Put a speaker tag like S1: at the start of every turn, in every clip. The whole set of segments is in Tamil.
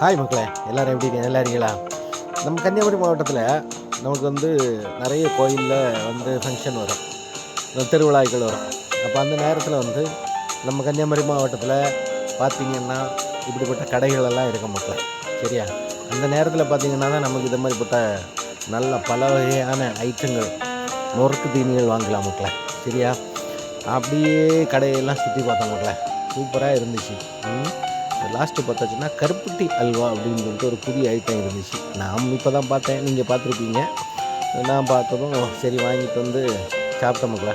S1: ஹாய் மக்களே எல்லோரும் எப்படி இருக்கீங்க நல்லா இருக்கீங்களா நம்ம கன்னியாகுமரி மாவட்டத்தில் நமக்கு வந்து நிறைய கோயிலில் வந்து ஃபங்க்ஷன் வரும் திருவிழாக்கள் வரும் அப்போ அந்த நேரத்தில் வந்து நம்ம கன்னியாகுமரி மாவட்டத்தில் பார்த்திங்கன்னா இப்படிப்பட்ட கடைகளெல்லாம் இருக்க மக்கள் சரியா அந்த நேரத்தில் பார்த்திங்கன்னா தான் நமக்கு இது மாதிரிப்பட்ட நல்ல பல வகையான ஐட்டங்கள் நொறுக்கு தீனிகள் வாங்கலாம் மக்களை சரியா அப்படியே கடையெல்லாம் சுற்றி பார்த்தோம் மக்களை சூப்பராக இருந்துச்சு லாஸ்ட்டு பார்த்தாச்சுன்னா கருப்புட்டி அல்வா அப்படின்னு சொல்லிட்டு ஒரு புதிய ஐட்டம் இருந்துச்சு நான் இப்போ தான் பார்த்தேன் நீங்கள் பார்த்துருப்பீங்க நான் பார்த்ததும் சரி வாங்கிட்டு வந்து சாப்பிட்ட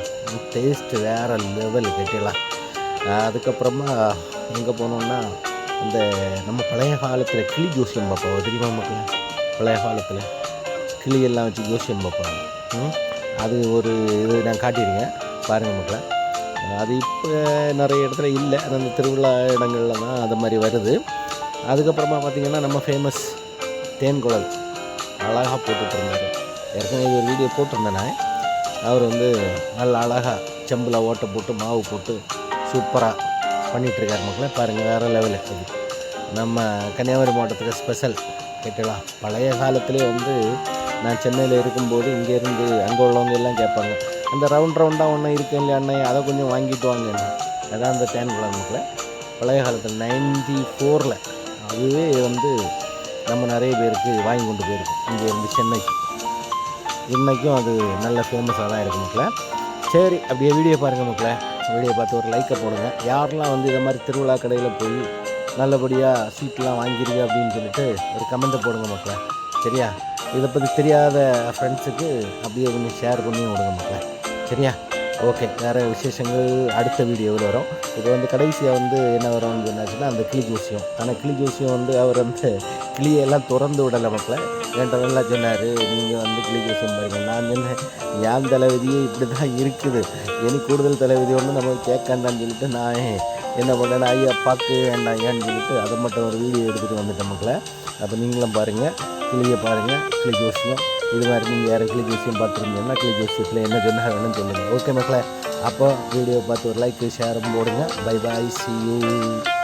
S1: டேஸ்ட்டு வேறு லெவல் கட்டிடலாம் அதுக்கப்புறமா எங்கே போனோம்னா இந்த நம்ம பழைய காலத்தில் கிளி ஜோசியம் பார்ப்போம் தெரியுமா மக்களே பழைய காலத்தில் கிளியெல்லாம் வச்சு ஜோசியம் பார்ப்பாங்க அது ஒரு இது நான் காட்டியிருக்கேன் பாருங்கள் மக்களை அது இப்போ நிறைய இடத்துல இல்லை அந்த திருவிழா இடங்களில் தான் அது மாதிரி வருது அதுக்கப்புறமா பார்த்திங்கன்னா நம்ம ஃபேமஸ் தேன்குழல் அழகாக போட்டுட்ருந்தார் ஏற்கனவே ஒரு வீடியோ போட்டிருந்தேனே அவர் வந்து நல்ல அழகாக செம்பில் ஓட்டை போட்டு மாவு போட்டு சூப்பராக பண்ணிகிட்ருக்கார் மக்களே பாருங்கள் வேறு லெவலில் இருக்குது நம்ம கன்னியாகுமரி மாவட்டத்துக்கு ஸ்பெஷல் கேட்டலாம் பழைய காலத்துலேயே வந்து நான் சென்னையில் இருக்கும்போது இங்கேருந்து அங்கே உள்ளவங்க எல்லாம் கேட்பாங்க அந்த ரவுண்ட் ரவுண்டாக ஒன்று இருக்கு இல்லையா அண்ணன் அதை கொஞ்சம் வாங்கிட்டு வாங்க அதான் அந்த டேன் கிழமைக்கில் பழைய காலத்தில் நைன்டி ஃபோரில் அதுவே வந்து நம்ம நிறைய பேருக்கு வாங்கி கொண்டு போயிருக்கோம் இங்கே இருந்து சென்னைக்கு இன்றைக்கும் அது நல்ல ஃபேமஸாக தான் இருக்குது மக்கள் சரி அப்படியே வீடியோ பாருங்கள் மக்களே வீடியோ பார்த்து ஒரு லைக்கை போடுங்க யாரெல்லாம் வந்து இதை மாதிரி திருவிழா கடையில் போய் நல்லபடியாக சீட்லாம் வாங்கிடுங்க அப்படின்னு சொல்லிட்டு ஒரு கமெண்ட்டை போடுங்க மக்களே சரியா இதை பற்றி தெரியாத ஃப்ரெண்ட்ஸுக்கு அப்படியே கொஞ்சம் ஷேர் பண்ணி விடுங்க மக்களே சரியா ஓகே வேறு விசேஷங்கள் அடுத்த வீடியோவில் வரும் இப்போ வந்து கடைசியாக வந்து என்ன வரும் என்னாச்சுன்னா அந்த கிளி ஜோசியம் ஆனால் கிளி ஜோசியம் வந்து அவர் வந்து கிளியெல்லாம் திறந்து விடலை மக்களை என்கிட்ட நல்லா சொன்னார் நீங்கள் வந்து கிளி ஜோசியம் பாருங்க நான் என்ன என் தளபதியே இப்படி தான் இருக்குது இனி கூடுதல் தளபதி ஒன்று நம்ம கேட்காண்டான்னு சொல்லிட்டு நான் என்ன பண்ணேன்னா ஐயா பார்க்க வேண்டாம் ஏன்னு சொல்லிட்டு அதை மட்டும் ஒரு வீடியோ எடுத்துகிட்டு வந்துட்டேன் மக்களை அப்போ நீங்களும் பாருங்கள் கிளியை பாருங்கள் கிளி ஜோசியம் இது மாதிரி நீங்கள் யாரும் கிளி ஜோசியம் பார்த்துருந்தீங்கன்னா கிளி ஜோசியத்தில் என்ன சொன்னால் வேணும்னு சொல்லுங்கள் ஓகே மக்களே அப்போ வீடியோ பார்த்து ஒரு லைக் ஷேரும் போடுங்க பை பாய் சி யூ